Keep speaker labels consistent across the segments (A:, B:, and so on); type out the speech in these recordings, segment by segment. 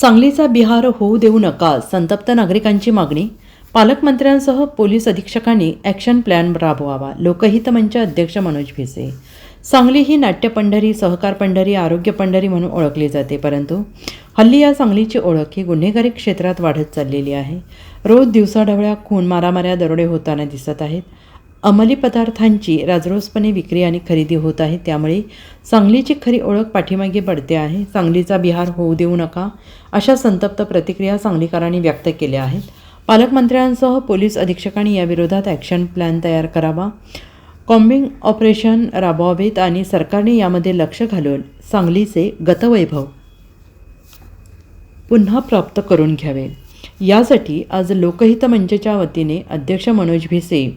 A: सांगलीचा बिहार होऊ देऊ नका संतप्त नागरिकांची मागणी. पालकमंत्र्यांसह पोलीस अधीक्षकांनी ॲक्शन प्लॅन राबवावा. लोकहित मंच अध्यक्ष मनोज भिसे. सांगली ही नाट्य पंढरी सहकार पंढरी आरोग्य पंढरी म्हणून ओळखली जाते. परंतु हल्ली या सांगलीची ओळख ही गुन्हेगारी क्षेत्रात वाढत चाललेली आहे. रोज दिवसाढवळ्या खून मारामाऱ्या दरोडे होताना दिसत आहेत. अंमली पदार्थांची राजरोसपणे विक्री आणि खरेदी होत आहे. त्यामुळे सांगलीची खरी ओळख पाठीमागे पडते आहे. सांगलीचा बिहार होऊ देऊ नका अशा संतप्त प्रतिक्रिया सांगलीकरांनी व्यक्त केल्या आहेत. पालकमंत्र्यांसह पोलीस अधीक्षकांनी याविरोधात ॲक्शन प्लॅन तयार करावा. कॉम्बिंग ऑपरेशन राबवावेत आणि सरकारने यामध्ये लक्ष घालून सांगलीचे गतवैभव पुन्हा प्राप्त करून घ्यावे. यासाठी आज लोकहित मंचच्या वतीने अध्यक्ष मनोज भिसे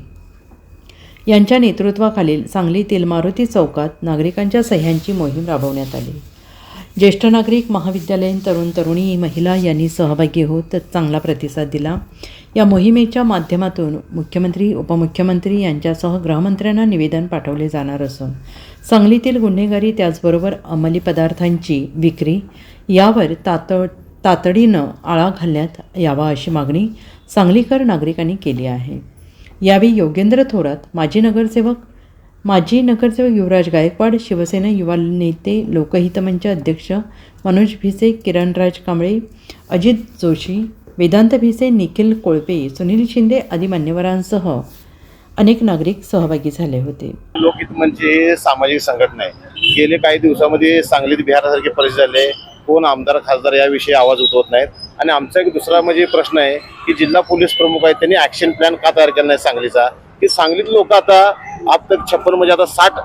A: यांच्या नेतृत्वाखालील सांगलीतील मारुती चौकात नागरिकांच्या सह्यांची मोहीम राबवण्यात आली. ज्येष्ठ नागरिक महाविद्यालयीन तरुण तरुणी महिला यांनी सहभागी होत चांगला प्रतिसाद दिला. या मोहिमेच्या माध्यमातून मुख्यमंत्री उपमुख्यमंत्री यांच्यासह गृहमंत्र्यांना निवेदन पाठवले जाणार असून सांगलीतील गुन्हेगारी त्याचबरोबर अंमली पदार्थांची विक्री यावर तात तातडीनं आळा घालण्यात यावा अशी मागणी सांगलीकर नागरिकांनी केली आहे. यावेळी योगेंद्र थोरात माजी नगरसेवक माजी नगरसेवक युवराज गायकवाड शिवसेना युवा नेते लोकहित मंच अध्यक्ष मनोज भिसे किरणराज कांबळे अजित जोशी वेदांत भिसे निखिल कोळपे सुनील शिंदे आदी मान्यवरांसह अनेक नागरिक सहभागी झाले होते.
B: लोकहित म्हणजे सामाजिक संघटना आहे. गेले काही दिवसामध्ये सांगलीत बिहारासारखे परिस्थिती झाले. कोण आमदार खासदार याविषयी आवाज उठवत नाहीत. आणि आमचा एक दुसरा म्हणजे प्रश्न आहे की जिल्हा पोलीस प्रमुख आहेत त्यांनी ॲक्शन प्लॅन का तयार केला नाही सांगलीचा? की सांगलीत लोक आता आप तक छप्पन म्हणजे आता साठ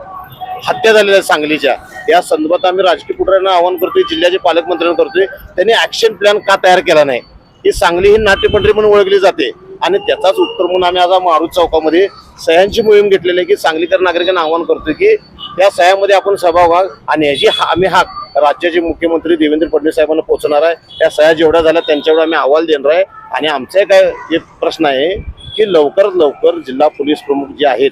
B: हत्या झालेल्या आहेत सांगलीच्या. या संदर्भात आम्ही राजकीय पुढाऱ्यांना आवाहन करतोय जिल्ह्याचे पालकमंत्र्यांना करतोय त्यांनी ॲक्शन प्लॅन का तयार केला नाही? ही सांगली ही नाट्यपंढरी म्हणून ओळखली जाते. आणि त्याचाच उत्तर म्हणून आम्ही आज मारुत चौकामध्ये सह्यांची मोहीम घेतलेली आहे की सांगलीकर नागरिकांना आवाहन करतोय की या सह्यामध्ये आपण सहभाग व्हा आणि याची हा- आम्ही हाक राज्याचे मुख्यमंत्री देवेंद्र फडणवीस साहेबांना पोहोचणार आहे. या सह्या जेवढ्या झाल्या त्यांच्यावर आम्ही अहवाल देणार आहे. आणि आमचा एक काय एक प्रश्न आहे की लवकरात लवकर जिल्हा पोलीस प्रमुख जे आहेत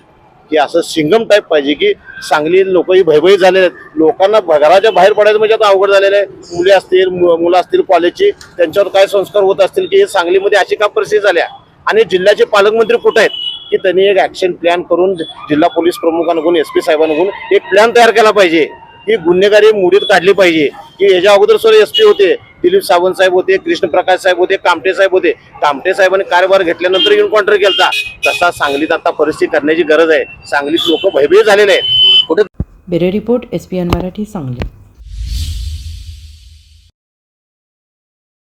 B: की असं सिंगम टाईप पाहिजे की सांगली लोक ही भयभयी झालेले आहेत. लोकांना घराच्या बाहेर पडायचं म्हणजे आता अवघड झालेलं आहे. मुले असतील मु- मुलं असतील कॉलेजची त्यांच्यावर काय संस्कार होत असतील की सांगलीमध्ये अशी का परिस्थिती झाल्या? आणि जिल्ह्याचे पालकमंत्री कुठे आहेत? की त्यांनी एक ॲक्शन प्लॅन करून जिल्हा पोलीस प्रमुखांकडून एस पी साहेबांकडून एक प्लॅन तयार केला पाहिजे. ही गुन्हेगारी मुडीत काढली पाहिजे. की याच्या अगोदर सर एस पी होते दिलीप सावंत साहेब होते कृष्ण प्रकाश साहेब होते कामटे साहेब होते. कामटे साहेबांनी कारभार घेतल्यानंतर एन्काउंटर केला तसा सांगलीत आता परिस्थिती करण्याची गरज आहे. सांगलीत लोक भयभीत झालेले आहेत. कुठे
A: bureau report S Marathi Sangli.